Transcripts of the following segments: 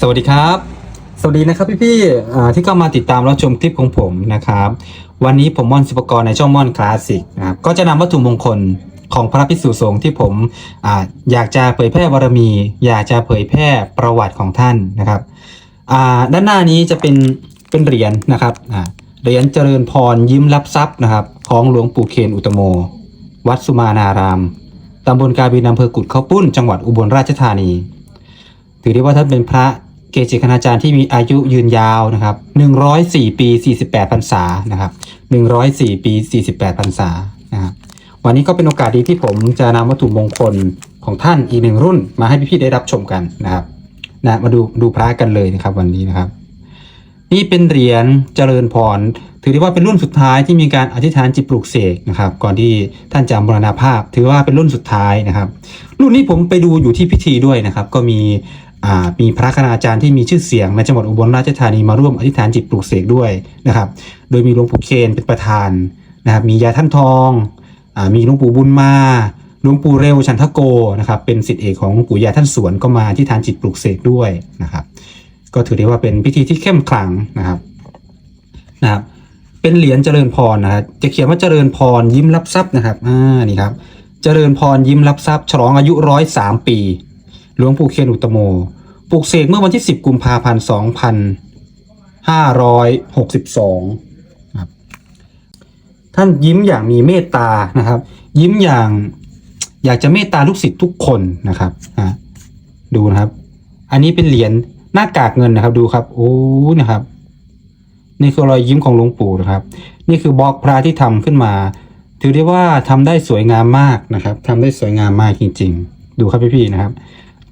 สวัสดีครับ สวัสดีนะครับพี่ๆอ่ที่เข้ามาติดตามรับชมคลิปของผมนะครับ วันนี้ผมม่อนสิบกรในช่องม่อนคลาสสิกนะครับก็จะนำวัตถุมงคลของพระภิกษุสงฆ์ที่ผมออยากจะเผยแพร่บารมี อยากจะเผยแพร่ประวัติของท่านนะครับด้านหน้านี้จะเป็นเป็นเหรียญนะครับเหรียญเจริญพรยิ้มรับทรัพย์นะครับของหลวงปู่เคนอุตโม วัดสุมานารามตำบลกาบินอำเภอกุดข้าวปุ้น จังหวัดอุบลราชธานี ถือได้ว่าท่านเป็นพระ เกจิคณาจารย์ที่มีอายุยืนยาวนะครับ104 ปี 48พรรษานะครับ104 ปี 48พรรษานะครับวันนี้ก็เป็นโอกาสดีที่ผมจะนำวัตถุมงคลของท่านอีกหนึ่งรุ่นมาให้พี่ๆได้รับชมกันนะครับนะมาดูดูพระกันเลยนะครับวันนี้นะครับ นี่เป็นเหรียญเจริญพร ถือได้ว่าเป็นรุ่นสุดท้ายที่มีการอธิษฐานจิตปลุกเสกนะครับ ก่อนที่ท่านจะมรณภาพ ถือว่าเป็นรุ่นสุดท้ายนะครับ รุ่นนี้ผมไปดูอยู่ที่พิธีด้วยนะครับ ก็มี มีพระคณาจารย์ที่มีชื่อเสียงในจังหวัดอุบลราชธานีมาร่วมอธิษฐานจิตปลุกเสกด้วยนะครับ โดยมีหลวงปู่เคนเป็นประธานนะครับ มียาท่านทองอมีหลวงปู่บุญมาหลวงปู่เร็วชันทโกนะครับ เป็นศิษย์เอกของหลวงปู่ยาท่านสวนก็มาอธิษฐานจิตปลุกเสกด้วยนะครับ ก็ถือได้ว่าเป็นพิธีที่เข้มขลังนะครับนะครับ เป็นเหรียญเจริญพรนะครับจะเขียนว่าเจริญพรยิ้มรับทรัพย์นะครับอ่านี่ครับ เจริญพรยิ้มรับทรัพย์ฉลองอายุร้อยสามปี หลวงปู่เคียนอุตโม ปลูกเสกเมื่อวันที่ 10 กุมภาพันธ์ 2562ครับท่านยิ้มอย่างมีเมตตานะครับ ยิ้มอย่างอยากจะเมตตาลูกศิษย์ทุกคนนะครับอะดูนะครับ อันนี้เป็นเหรียญหน้ากากเงินนะครับ ดูครับโอ้นะครับ นี่คือรอยยิ้มของหลวงปู่นะครับ นี่คือบล็อกพระที่ทำขึ้นมา ถือได้ว่าทำได้สวยงามมากนะครับทำได้สวยงามมากจริง ๆ ดูครับพี่ๆนะครับ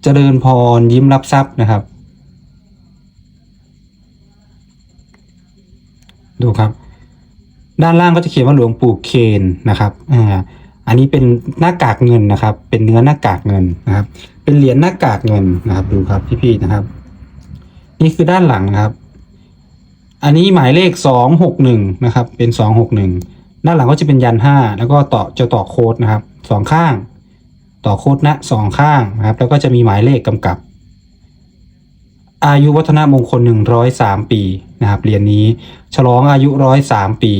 เจริญพรยิ้มรับทรัพย์นะครับ ดูครับ ด้านล่างก็จะเขียนว่าหลวงปู่เคนนะครับอ่าอันนี้เป็นหน้ากากเงินนะครับ เป็นเนื้อหน้ากากเงินนะครับ เป็นเหรียญหน้ากากเงินนะครับ ดูครับพี่ๆนะครับ นี่คือด้านหลังนะครับ อันนี้หมายเลขสองหกหนึ่งนะครับ เป็นสองหกหนึ่งด้านหลังก็จะเป็นยันห้าแล้วก็ต่อจะต่อโค้ดนะครับสองข้าง ต่อโคดนะสองข้างนะครับ แล้วก็จะมีหมายเลขกำกับ อายุวัฒนมงคลหนึ่งร้อยสามปีนะครับเหรียญนี้ฉลองอายุร้อยสามปี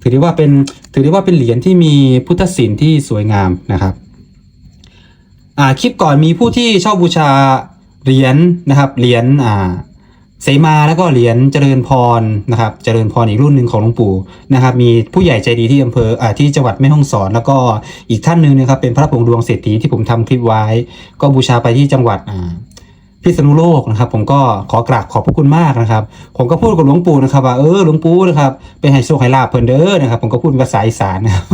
ถือได้ว่าเป็นถือได้ว่าเป็นเหรียญที่มีพุทธศิลป์ที่สวยงามนะครับคลิปก่อนมีผู้ที่ชอบบูชาเหรียญนะครับเหรียญอ่า เสมาแล้วก็เหรียญเจริญพรนะครับ เจริญพรอีกรุ่นหนึ่งของหลวงปู่นะครับ มีผู้ใหญ่ใจดีที่อำเภออ่าที่จังหวัดแม่ฮ่องสอน แล้วก็อีกท่านหนึ่งนะครับ เป็นพระผงดวงเศรษฐีที่ผมทำคลิปไว้ ก็บูชาไปที่จังหวัดอ่าพิษณุโลกนะครับ ผมก็ขอกราบขอบพระคุณมากนะครับ ผมก็พูดกับหลวงปู่นะครับว่าเออหลวงปู่นะครับเป็นให้โชคให้ลาบเพิ่นเด้อนะครับ ผมก็พูดเป็นภาษาอีสานนะครับ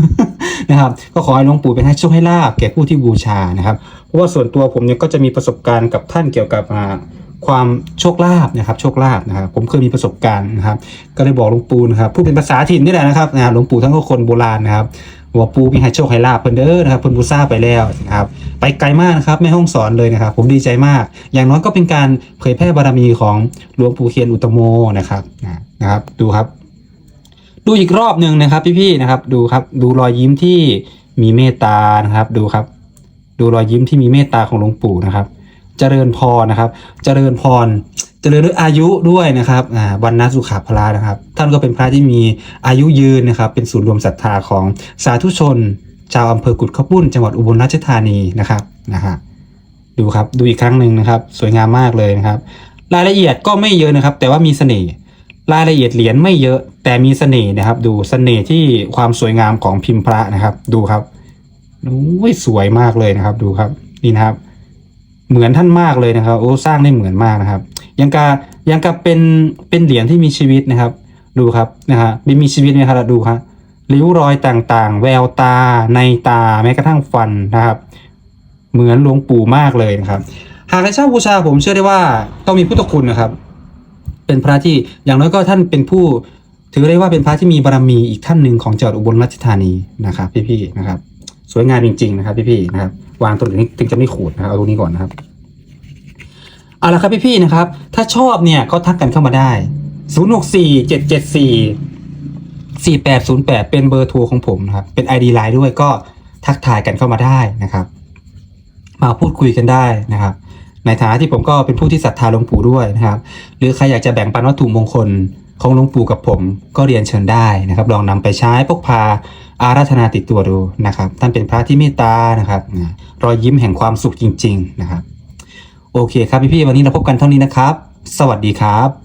นะครับ ก็ขอให้หลวงปู่เป็นให้โชคให้ลาบแก่ผู้ที่บูชานะครับ เพราะว่าส่วนตัวผมเนี่ยก็จะมีประสบการณ์กับท่านเกี่ยวกับอ่า ความโชคลาภนะครับโชคลาภนะครับผมเคยมีประสบการณ์นะครับ ก็เลยบอกหลวงปู่นะครับพูดเป็นภาษาถิ่นนี่แหละนะครับนะหลวงปู่ทั้งคนโบราณนะครับบอกปู่มีให้โชคให้ลาบเพิ่นเด้อนะครับเพิ่นบูชาไปแล้วนะครับไปไกลมากนะครับแม่ห้องสอนเลยนะครับ ผมดีใจมาก อย่างน้อยก็เป็นการเผยแพร่บารมีของหลวงปู่เคียนอุตโมนะครับนะนะครับดูครับ ดูอีกรอบหนึ่งนะครับพี่ๆนะครับดูครับดูรอยยิ้มที่มีเมตตานะครับดูครับ ดูรอยยิ้มที่มีเมตตาของหลวงปู่นะครับ เจริญพรนะครับ เจริญพร เจริญด้วยอายุด้วยนะครับวันนาสุขาพระนะครับ ท่านก็เป็นพระที่มีอายุยืนนะครับ เป็นศูนย์รวมศรัทธาของสาธุชน ชาวอำเภอกุดข้าวปุ้น จังหวัดอุบลราชธานีนะครับนะฮะดูครับดูอีกครั้งหนึ่งนะครับ สวยงามมากเลยนะครับ รายละเอียดก็ไม่เยอะนะครับ แต่ว่ามีเสน่ห์รายละเอียดเหรียญไม่เยอะ แต่มีเสน่ห์นะครับ ดูเสน่ห์ที่ความสวยงามของพิมพ์พระนะครับ ดูครับโอ้ยสวยมากเลยนะครับ ดูครับนี่นะครับ เหมือนท่านมากเลยนะครับโอ้สร้างได้เหมือนมากนะครับ ยังกายังกับเป็นเป็นเหรียญที่มีชีวิตนะครับ ดูครับนะฮะมีมีชีวิตไหมครับดูครับริ้วรอยต่างๆ แววตาในตาแม้กระทั่งฟันนะครับ เหมือนหลวงปู่มากเลยนะครับ หากใครช่าบูชาผมเชื่อได้ว่าต้องมีพุทธคุณนะครับ เป็นพระที่อย่างน้อยก็ท่านเป็นผู้ ถือได้ว่าเป็นพระที่มีบารมีอีกท่านหนึ่งของจังหวัดอุบลราชธานีนะครับ พี่ๆนะครับ สวยงามจริง ๆ นะครับ พี่ๆนะครับ วางตรงนี้ถึงจะไม่ขูดนะครับเอาตรงนี้ก่อนนะครับเอาละครับพี่ๆนะครับ ถ้าชอบเนี่ยก็ทักกันเข้ามาได้ 0 6 4 7 7 4 4 8 0 8 เป็นเบอร์โทรของผมนะครับ เป็น ID ไลน์ด้วยก็ทักทายกันเข้ามาได้นะครับ มาพูดคุยกันได้นะครับ ในฐานะที่ผมก็เป็นผู้ที่ศรัทธาหลวงปู่ด้วยนะครับ หรือใครอยากจะแบ่งปันวัตถุมงคลของหลวงปู่กับผม ก็เรียนเชิญได้นะครับ ลองนำไปใช้พกพา อาราธนาติดตัวดูนะครับ ท่านเป็นพระที่เมตตานะครับรอยยิ้มแห่งความสุขจริง ๆ นะครับ โอเคครับพี่ๆวันนี้เราพบกันเท่านี้นะครับ สวัสดีครับ